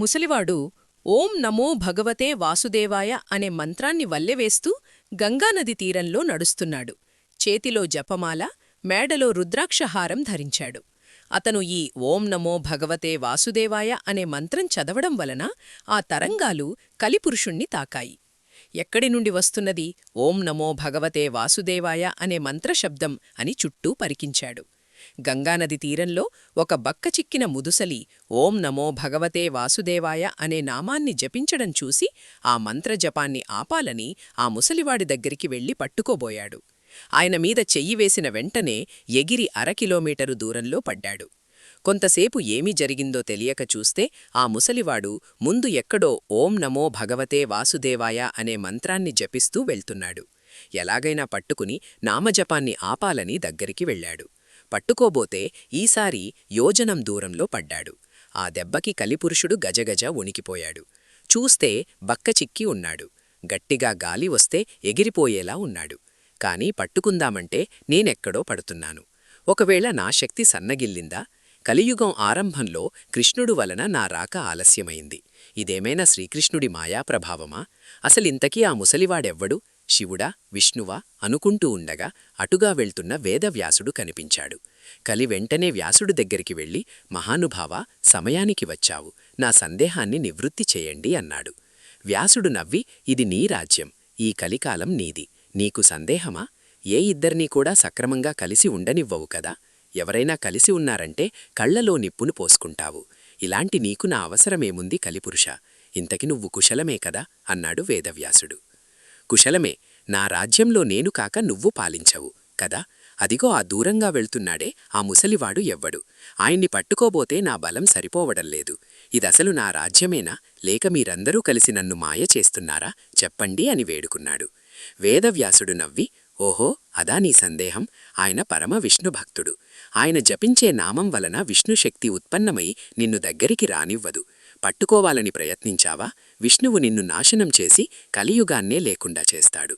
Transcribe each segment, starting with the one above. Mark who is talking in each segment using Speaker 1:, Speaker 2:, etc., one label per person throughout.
Speaker 1: ముసలివాడు ఓం నమో భగవతే వాసుదేవాయ అనే మంత్రాన్ని వల్లెవేస్తూ గంగానది తీరంలో నడుస్తున్నాడు. చేతిలో జపమాల మేడలో రుద్రాక్షహారం ధరించాడు. అతను ఈ ఓం నమో భగవతే వాసుదేవాయ అనే మంత్రం చదవడం వలన ఆ తరంగాలు కలిపురుషుణ్ణి తాకాయి. ఎక్కడి నుండి వస్తున్నది? ఓం నమో భగవతే వాసుదేవాయ అనే మంత్రశబ్దం అని చుట్టూ పరికించాడు. గంగానది తీరంలో ఒక బక్కచిక్కిన ముదుసలి ఓం నమో భగవతే వాసుదేవాయ అనే నామాన్ని జపించడం చూసి ఆ మంత్రజపాన్ని ఆపాలని ఆ ముసలివాడి దగ్గరికి వెళ్ళి పట్టుకోబోయాడు. ఆయన మీద చెయ్యి వేసిన వెంటనే ఎగిరి అరకిలోమీటరు దూరంలో పడ్డాడు. కొంతసేపు ఏమి జరిగిందో తెలియక చూస్తే ఆ ముసలివాడు ముందు ఎక్కడో ఓం నమో భగవతే వాసుదేవాయ అనే మంత్రాన్ని జపిస్తూ వెళ్తున్నాడు. ఎలాగైనా పట్టుకుని నామజపాన్ని ఆపాలని దగ్గరికి వెళ్ళాడు. పట్టుకోబోతే ఈసారి యోజనం దూరంలో పడ్డాడు. ఆ దెబ్బకి కలిపురుషుడు గజగజ ఉనికిపోయాడు చూస్తే బక్కచిక్కి ఉన్నాడు. గట్టిగా గాలి వస్తే ఎగిరిపోయేలా ఉన్నాడు. కాని పట్టుకుందామంటే నేనెక్కడో పడుతున్నాను. ఒకవేళ నా శక్తి సన్నగిల్లిందా? కలియుగం ఆరంభంలో కృష్ణుడు వలన నా రాక ఆలస్యమైంది. ఇదేమైనా శ్రీకృష్ణుడి మాయాప్రభావమా అసలింతకీ ఆ ముసలివాడెవ్వడు? శివుడా విష్ణువా అనుకుంటూ ఉండగా అటుగా వెళ్తున్న వేదవ్యాసుడు కనిపించాడు. కలి వెంటనే వ్యాసుడు దగ్గరికి వెళ్ళి మహానుభావ సమయానికి వచ్చావు. నా సందేహాన్ని నివృత్తి చేయండి అన్నాడు. వ్యాసుడు నవ్వి ఇది నీ రాజ్యం. ఈ కలికాలం నీది. నీకు సందేహమా? ఏ ఇద్దరినీ కూడా సక్రమంగా కలిసి ఉండనివ్వవు కదా. ఎవరైనా కలిసి ఉన్నారంటే కళ్ళలో నిప్పును పోసుకుంటావు. ఇలాంటి నీకు నా అవసరమేముంది కలిపురుష? ఇంతకి నువ్వు కుశలమే కదా అన్నాడు వేదవ్యాసుడు. కుశలమే. నా రాజ్యంలో నేను కాక నువ్వు పాలించవు. కదా? అదిగో ఆ దూరంగా వెళ్తున్నాడే ఆ ముసలివాడు ఎవ్వడు. ఆయన్ని పట్టుకోబోతే నా బలం సరిపోవడం లేదు. ఇదసలు నా రాజ్యమేనా? లేక మీరందరూ కలిసి నన్ను మాయ చేస్తున్నారా? చెప్పండి అని వేడుకున్నాడు. వేదవ్యాసుడు నవ్వి ఓహో అదా నీ సందేహం? ఆయన పరమ విష్ణుభక్తుడు ఆయన జపించే నామం వలన విష్ణుశక్తి ఉత్పన్నమై నిన్ను దగ్గరికి రానివ్వదు. పట్టుకోవాలని ప్రయత్నించావా? విష్ణువు నిన్ను నాశనం చేసి కలియుగాన్నే లేకుండా చేస్తాడు.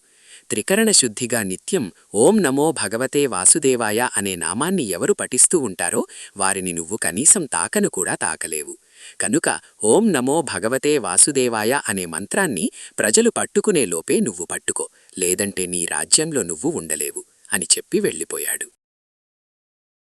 Speaker 1: త్రికరణ శుద్ధిగా నిత్యం ఓం నమో భగవతే వాసుదేవాయ అనే నామాన్ని ఎవరు పఠిస్తూ ఉంటారో వారిని నువ్వు కనీసం తాకను కూడా తాకలేవు. కనుక ఓం నమో భగవతే వాసుదేవాయ అనే మంత్రాన్ని ప్రజలు పట్టుకునే లోపే నువ్వు పట్టుకో లేదంటే నీ రాజ్యంలో నువ్వు ఉండలేవు అని చెప్పి వెళ్ళిపోయాడు.